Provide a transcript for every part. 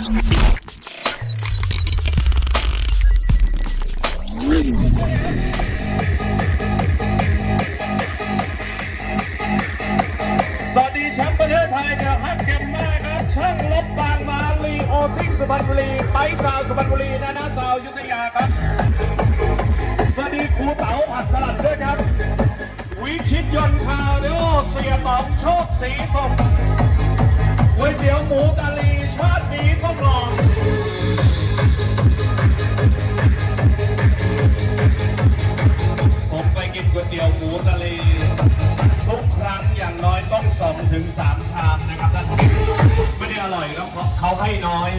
สวัสดีแชมป์ประเทศไทยกับฮักเก็บมากครับ ช่างลบบางมาลีโอซิงสุพรรณบุรีไปสาวสุพรรณบุรีนานาสาวยุทธยาครับ สวัสดีครูเต๋าผัดสลัดด้วยครับ วิชิตยนต์ข่าวเดโอเสียต๋องโชคสีสม ก๋วยเตี๋ยวหมูกะลีชาตินี้ต้องลองผมไปกินก๋วยเตี๋ยวหมูทะเลทุกครั้งอย่างน้อยต้องสองถึงสามชามนะครับท่านไม่ได้อร่อยครับเขาเขาให้น้อย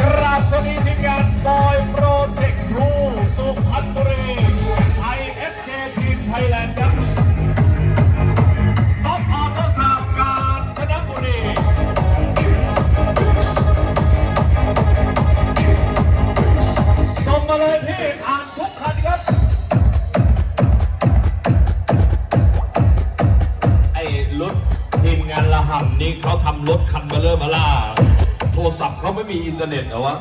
กราบสวัสดีทีมงานบอยโปรเจกต์ทรูสุพรรณบุรี ทีมงานละห่ำนี่เขาทำรถคันเบลเลอร์มาล่า โทรศัพท์เขาไม่มีอินเทอร์เน็ตเหรอวะ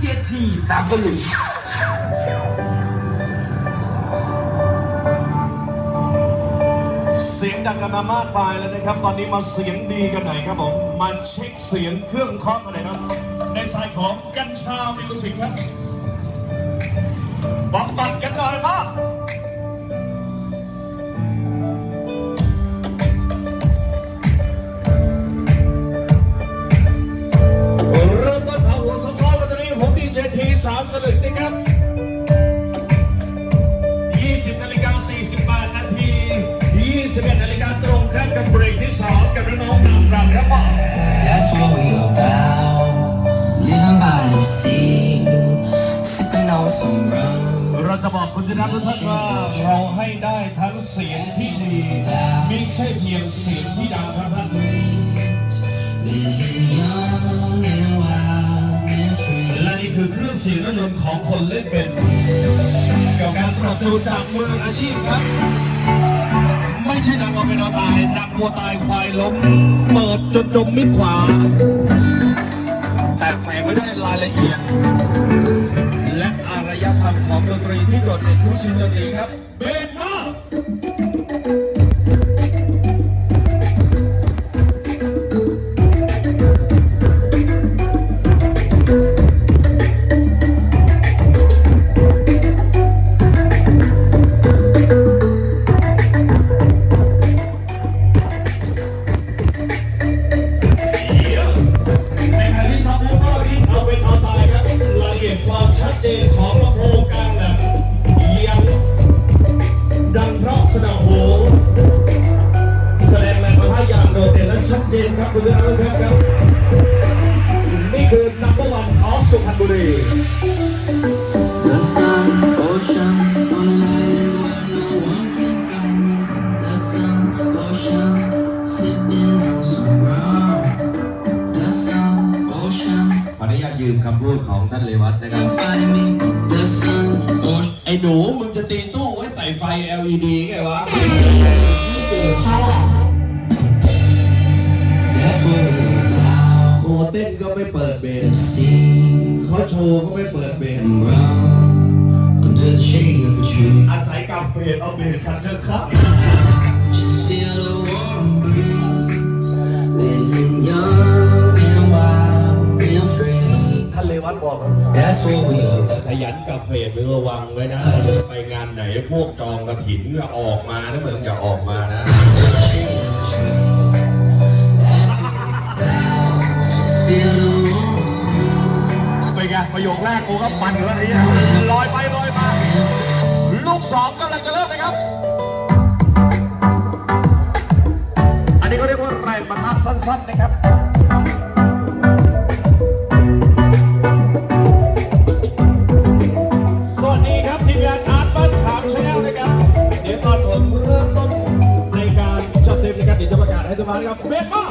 เจทีสามสลึงเสียงดังกันมามากมายแล้วนะครับ ตอนนี้มาเสียงดีกันหน่อยครับผมมาเช็คเสียงเครื่องเคาะกันหน่อยครับ ในสายของกัญชามิวสิกครับบำบัดกันหน่อยมา สามสลึงนะครับ 20นาฬิกา48นาที 21นาฬิกาตรงครับกับเบรกที่ 2 กับน้องนำรำครับผม That's what we about. Living by the sea, sipping on some rum. เราจะบอกคุณที่รักทุกท่านว่าเราให้ได้ทั้งเสียงที่ดี ไม่ใช่เพียงเสียงที่ดังครับท่าน นี่คือเครื่องเสียงรถยนต์ของคนเล่นเป็นกับการปรับจูนจากมืออาชีพครับ ไม่ใช่ดักเอาไปนอนตายดักวัวตายควายล้ม เปิดจนจมมิดขวา แต่แฝงไว้ได้รายละเอียด และอารยธรรมของดนตรีที่โดดเด่นทุกชิ้นดนตรีครับ คุณธนาวุฒิครับ นี่คือนัมบอร์ออสุพรรณบุรียืมคำพูดของท่านเลวัตนะครับ ไอ้หนูมึงจะตีตู้ไว้ใส่ไฟ LED ไงวะ that's what we're about. โคเต้นก็ไม่เปิดเบส Sing เขาโชว์ก็ไม่เปิดเบส brown under the shade of a tree. อาศัยกับเฟสเอาเบสคันข้าง Just feel the warm breeze. Living young and wild and free. ๆท่านเลวัตบอก That's what we are. ขยันกับเฟสมึงระวังไว้นะไปงานไหนพวกจองกระถินก็ออกมานะมึงอย่าออกมานะ Feel the warm เป็นไงประโยคแรกกูก็มันอยู่แล้วนี่ลอยไปลอยมา ลูกสองกำลังจะเริ่มนะครับ อันนี้เขาเรียกว่าแรงปะทะสั้นๆนะครับสวัสดีครับทีมงานอาร์ตบ้านขามชาแนลนะครับเดี๋ยวตอนผมเริ่มต้นในการจัดเต็มในะครับเดี๋ยวจะประกาศให้ทุกท่านครับเบสมา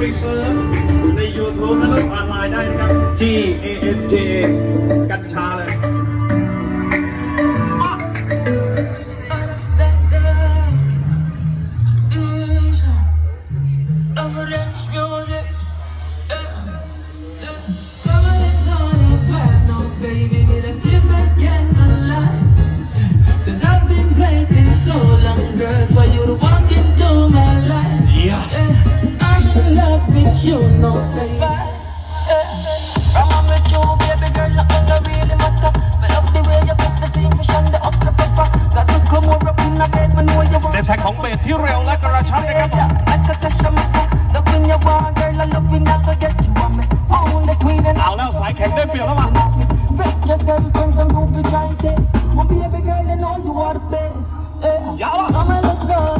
า you, no, baby. From I'm with you, baby girl, nothing don't really matter. But love the way you put the steam fish and the okra pepper. Cause you come over up in the bed when you want ในสายของเบสที่เร็วและกระชับนะครับ like a testamenta. Loving you want, girl, I loving that forget you want me. Own the queen and เอาแล้วสายแข็งได้เปรียบแล้วมั้ง Fret yourself and some groupie try taste. Oh, baby girl, you know you are the best. Yeah. Yeah. I'm a look gonna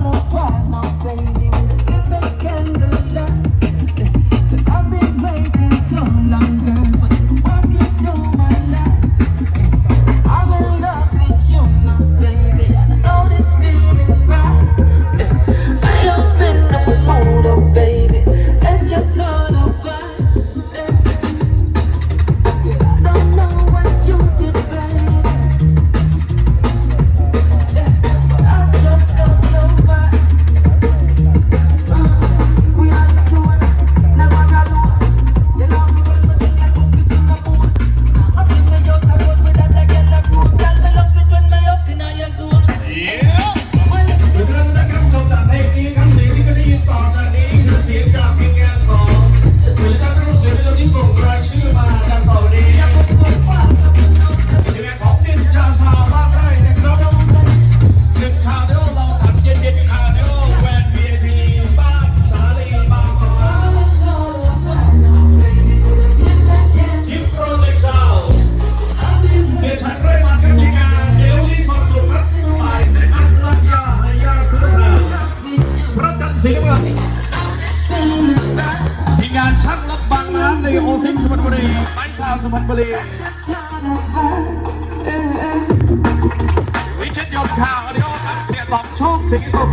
สิงห์สุข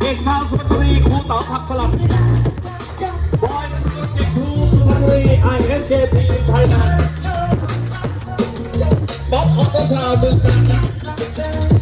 เอกชาวสุพรรณบุรีครูต่อผักสลับบอยนันทจิตทูสุพรรณบุรีไอเอสเคทีไทยแลนด์บ๊อบออโต้ชาวเมืองกาฬ